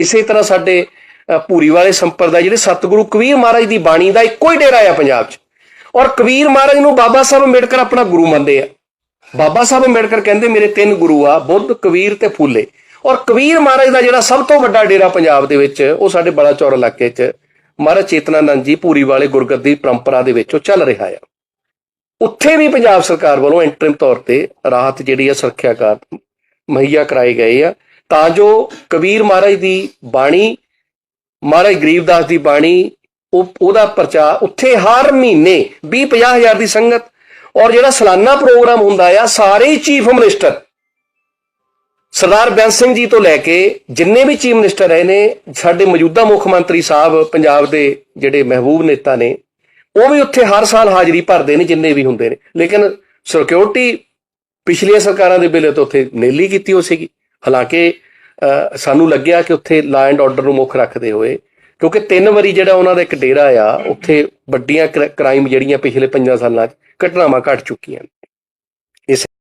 ਇਸੇ ਤਰ੍ਹਾਂ ਸਾਡੇ ਅ, ਭੂਰੀ ਵਾਲੇ ਸੰਪਰਦਾ ਜਿਹੜੇ ਸਤਿਗੁਰੂ ਕਬੀਰ ਮਹਾਰਾਜ ਦੀ ਬਾਣੀ ਦਾ ਇੱਕੋ ਹੀ ਡੇਰਾ ਆ ਪੰਜਾਬ 'ਚ। ਔਰ ਕਬੀਰ ਮਹਾਰਾਜ ਨੂੰ ਬਾਬਾ ਸਾਹਿਬ ਅੰਬੇਡਕਰ ਆਪਣਾ ਗੁਰੂ ਮੰਨਦੇ ਆ। ਬਾਬਾ ਸਾਹਿਬ ਅੰਬੇਡਕਰ ਕਹਿੰਦੇ ਮੇਰੇ ਤਿੰਨ ਗੁਰੂ ਆ ਬੁੱਧ ਕਬੀਰ ਤੇ ਫੂਲੇ। ਔਰ ਕਬੀਰ ਮਹਾਰਾਜ ਦਾ ਜਿਹੜਾ ਸਭ ਤੋਂ ਵੱਡਾ ਡੇਰਾ ਪੰਜਾਬ ਦੇ ਵਿੱਚ ਉਹ ਸਾਡੇ ਬੜਾ ਚੌਰ ਇਲਾਕੇ 'ਚ ਮਹਾਰਾਜ ਚੇਤਨਾਨੰਦ ਜੀ ਪੂਰੀ ਵਾਲੇ ਗੁਰਗੱਦੀ ਪਰੰਪਰਾ ਦੇ ਵਿੱਚ ਉਹ ਚੱਲ ਰਿਹਾ ਆ। ਉੱਥੇ ਵੀ ਪੰਜਾਬ ਸਰਕਾਰ ਵੱਲੋਂ ਇੰਟਰਿਮ ਤੌਰ ਤੇ ਰਾਹਤ ਜਿਹੜੀ ਆ ਸੁਰੱਖਿਆ ਕਾਰ ਮੁਹੱਈਆ ਕਰਾਏ ਗਏ ਆ। ਤਾਂ ਜੋ ਕਬੀਰ ਮਹਾਰਾਜ ਦੀ ਬਾਣੀ, ਮਹਾਰਾਜ ਗਰੀਬਦਾਸ ਦੀ ਬਾਣੀ, ਉਹ, ਉਹਦਾ ਪ੍ਰਚਾਰ ਉੱਥੇ ਹਰ ਮਹੀਨੇ 20 50 ਹਜ਼ਾਰ ਦੀ ਸੰਗਤ ਔਰ ਜਿਹੜਾ ਸਾਲਾਨਾ ਪ੍ਰੋਗਰਾਮ ਹੁੰਦਾ ਆ, ਸਾਰੇ ਹੀ ਚੀਫ ਮਿਨਿਸਟਰ, ਸਰਦਾਰ ਬੈਂਸ ਸਿੰਘ ਜੀ ਤੋਂ ਲੈ ਕੇ ਜਿੰਨੇ ਵੀ ਚੀਫ ਮਿਨਿਸਟਰ ਰਹੇ ਨੇ, ਸਾਡੇ ਮੌਜੂਦਾ ਮੁੱਖ ਮੰਤਰੀ ਸਾਹਿਬ ਪੰਜਾਬ ਦੇ ਜਿਹੜੇ ਮਹਿਬੂਬ ਨੇਤਾ ਨੇ, ਉਹ ਵੀ ਉੱਥੇ ਹਰ ਸਾਲ ਹਾਜ਼ਰੀ ਭਰਦੇ ਨੇ, ਜਿੰਨੇ ਵੀ ਹੁੰਦੇ ਨੇ। ਲੇਕਿਨ ਸਿਕਿਉਰਿਟੀ ਪਿਛਲੀਆਂ ਸਰਕਾਰਾਂ ਦੇ ਵੇਲੇ ਤੋਂ ਉੱਥੇ ਨੇਲੀ ਕੀਤੀ ਹੋ ਸੀਗੀ। ਹਾਲਾਂਕਿ ਸਾਨੂੰ ਲੱਗਿਆ ਕਿ ਉੱਥੇ ਲਾ ਐਂਡ ਆਰਡਰ ਨੂੰ ਮੁੱਖ ਰੱਖਦੇ ਹੋਏ, ਕਿਉਂਕਿ ਤਿੰਨ ਵਾਰੀ ਜਿਹੜਾ ਉਹਨਾਂ ਦਾ ਇੱਕ ਡੇਰਾ ਆ, ਉੱਥੇ ਵੱਡੀਆਂ ਕ੍ਰਾਈਮ ਜਿਹੜੀਆਂ ਪਿਛਲੇ 5 ਸਾਲਾਂ 'ਚ ਘਟਨਾਵਾਂ ਘਟ ਚੁੱਕੀਆਂ ਨੇ। ਇਸ